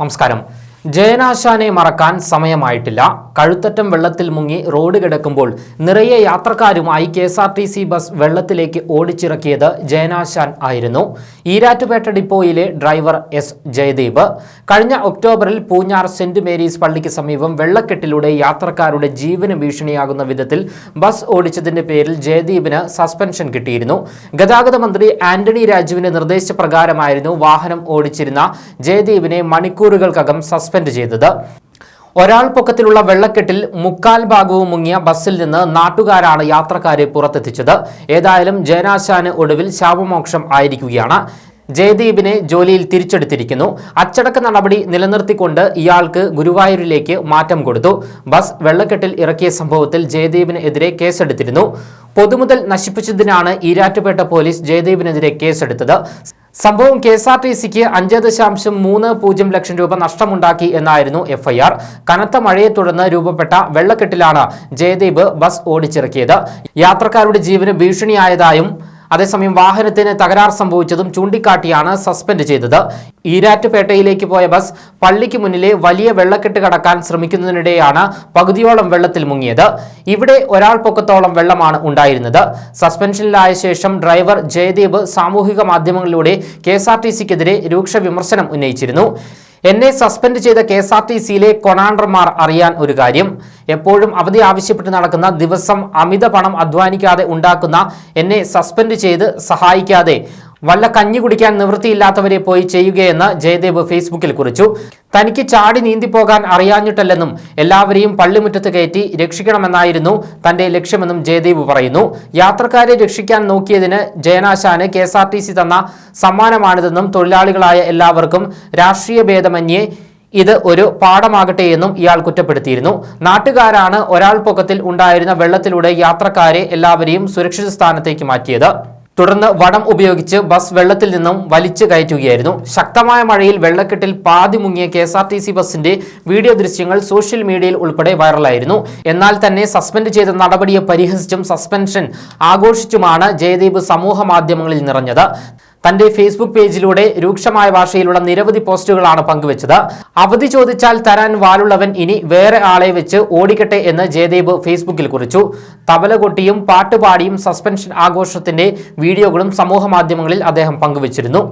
നമസ്കാരം. ജയനാശാനെ മറക്കാൻ സമയമായിട്ടില്ല. കഴുത്തറ്റം വെള്ളത്തിൽ മുങ്ങി റോഡ് കിടക്കുമ്പോൾ നിറയെ യാത്രക്കാരുമായി K S R T C bus വെള്ളത്തിലേക്ക് ഓടിച്ചിറക്കിയത് ജയനാശാൻ ആയിരുന്നു. ഈരാറ്റുപേട്ട ഡിപ്പോയിലെ ഡ്രൈവർ എസ് ജയദീപ്. കഴിഞ്ഞ ഒക്ടോബറിൽ പൂഞ്ഞാർ സെന്റ് മേരീസ് പള്ളിക്ക് സമീപം വെള്ളക്കെട്ടിലൂടെ യാത്രക്കാരുടെ ജീവന് ഭീഷണിയാകുന്ന വിധത്തിൽ ബസ് ഓടിച്ചതിന്റെ പേരിൽ ജയദീപിന് സസ്പെൻഷൻ കിട്ടിയിരുന്നു. ഗതാഗത മന്ത്രി ആന്റണി രാജുവിന്റെ നിർദ്ദേശപ്രകാരമായിരുന്നു വാഹനം ഓടിച്ചിരുന്ന. ജയദീപിനെ മണിക്കൂറുകൾക്കകം സസ്പെൻഡ് ചെയ്തത്. ഒരാൾ പൊക്കത്തിലുള്ള വെള്ളക്കെട്ടിൽ മുക്കാൽ ഭാഗവും മുങ്ങിയ ബസ്സിൽ നിന്ന് നാട്ടുകാരാണ് യാത്രക്കാരെ പുറത്തെത്തിച്ചത്. ഏതായാലും ജയനാശാന് ഒടുവിൽ ശാപമോക്ഷം ആയിരിക്കുകയാണ്. ജയദീപിനെ ജോലിയിൽ തിരിച്ചെടുത്തിരിക്കുന്നു. അച്ചടക്ക നടപടി നിലനിർത്തിക്കൊണ്ട് ഇയാൾക്ക് ഗുരുവായൂരിലേക്ക് മാറ്റം കൊടുത്തു. ബസ് വെള്ളക്കെട്ടിൽ ഇറക്കിയ സംഭവത്തിൽ ജയദീപിന് എതിരെ കേസെടുത്തിരുന്നു. പൊതുമുതൽ നശിപ്പിച്ചതിനാണ് ഈരാറ്റുപേട്ട പോലീസ് ജയദീപിനെതിരെ കേസെടുത്തത്. സംഭവം കെ എസ് ആർ ടി സിക്ക് അഞ്ച് ദശാംശം മൂന്ന് പൂജ്യം ലക്ഷം രൂപ നഷ്ടമുണ്ടാക്കി എന്നായിരുന്നു എഫ്ഐആർ കനത്ത മഴയെ തുടർന്ന് രൂപപ്പെട്ട വെള്ളക്കെട്ടിലാണ് ജയദീപ് ബസ് ഓടിച്ചിറക്കിയത്. യാത്രക്കാരുടെ ജീവന് ഭീഷണിയായതായും അതേസമയം വാഹനത്തിന് തകരാർ സംഭവിച്ചതും ചൂണ്ടിക്കാട്ടിയാണ് സസ്പെൻഡ് ചെയ്തത്. ഈരാറ്റുപേട്ടയിലേക്ക് പോയ ബസ് പള്ളിക്ക് മുന്നിലെ വലിയ വെള്ളക്കെട്ട് കടക്കാൻ ശ്രമിക്കുന്നതിനിടെയാണ് പകുതിയോളം വെള്ളത്തിൽ മുങ്ങിയത്. ഇവിടെ ഒരാൾ പൊക്കത്തോളം വെള്ളമാണ് ഉണ്ടായിരുന്നത്. സസ്പെൻഷനിലായ ശേഷം ഡ്രൈവർ ജയദീപ് സാമൂഹിക മാധ്യമങ്ങളിലൂടെ കെ രൂക്ഷ വിമർശനം ഉന്നയിച്ചിരുന്നു. എന്നെ സസ്പെൻഡ് ചെയ്ത കെ എസ് ആർ ടി സിയിലെ കൊണാണ്ടർമാർ അറിയാൻ ഒരു കാര്യം. എപ്പോഴും അവധി ആവശ്യപ്പെട്ട് നടക്കുന്ന ദിവസം അമിത പണം അധ്വാനിക്കാതെ ഉണ്ടാക്കുന്ന എന്നെ സസ്പെൻഡ് ചെയ്ത് സഹായിക്കാതെ വല്ല കഞ്ഞി കുടിക്കാൻ നിവൃത്തിയില്ലാത്തവരെ പോയി ചെയ്യുകയെന്ന് ജയദേവ് ഫേസ്ബുക്കിൽ കുറിച്ചു. തനിക്ക് ചാടി നീന്തിപ്പോകാൻ അറിയാഞ്ഞിട്ടല്ലെന്നും എല്ലാവരെയും പള്ളിമുറ്റത്ത് കയറ്റി രക്ഷിക്കണമെന്നായിരുന്നു തന്റെ ലക്ഷ്യമെന്നും ജയദേവ് പറയുന്നു. യാത്രക്കാരെ രക്ഷിക്കാൻ നോക്കിയതിന് ജയനാശാന് കെ തന്ന സമ്മാനമാണിതെന്നും തൊഴിലാളികളായ എല്ലാവർക്കും രാഷ്ട്രീയ ഭേദമന്യേ ഇത് ഒരു പാഠമാകട്ടെ എന്നും ഇയാൾ കുറ്റപ്പെടുത്തിയിരുന്നു. നാട്ടുകാരാണ് ഒരാൾ പൊക്കത്തിൽ ഉണ്ടായിരുന്ന വെള്ളത്തിലൂടെ യാത്രക്കാരെ എല്ലാവരെയും സുരക്ഷിത സ്ഥാനത്തേക്ക് മാറ്റിയത്. തുടർന്ന് വടം ഉപയോഗിച്ച് ബസ് വെള്ളത്തിൽ നിന്നും വലിച്ചു കയറ്റുകയായിരുന്നു. ശക്തമായ മഴയിൽ വെള്ളക്കെട്ടിൽ പാതി മുങ്ങിയ K S R T C ബസിന്റെ വീഡിയോ ദൃശ്യങ്ങൾ സോഷ്യൽ മീഡിയയിൽ ഉൾപ്പെടെ വൈറലായിരുന്നു. എന്നാൽ തന്നെ സസ്പെൻഡ് ചെയ്ത നടപടിയെ പരിഹസിച്ചും സസ്പെൻഷൻ ആഘോഷിച്ചുമാണ് ജയദീപ് സമൂഹ മാധ്യമങ്ങളിൽ നിറഞ്ഞത്. തന്റെ ഫേസ്ബുക്ക് പേജിലൂടെ രൂക്ഷമായ ഭാഷയിലുള്ള നിരവധി പോസ്റ്റുകളാണ് പങ്കുവച്ചത്. അവധി ചോദിച്ചാൽ തരാൻ വാലുള്ളവൻ ഇനി വേറെ ആളെ വെച്ച് ഓടിക്കട്ടെ എന്ന് ജയദേവ് ഫേസ്ബുക്കിൽ കുറിച്ചു. തബല കൊട്ടിയും പാട്ടുപാടിയും സസ്പെൻഷൻ ആഘോഷത്തിന്റെ വീഡിയോകളും സമൂഹ മാധ്യമങ്ങളിൽ അദ്ദേഹം പങ്കുവച്ചിരുന്നു.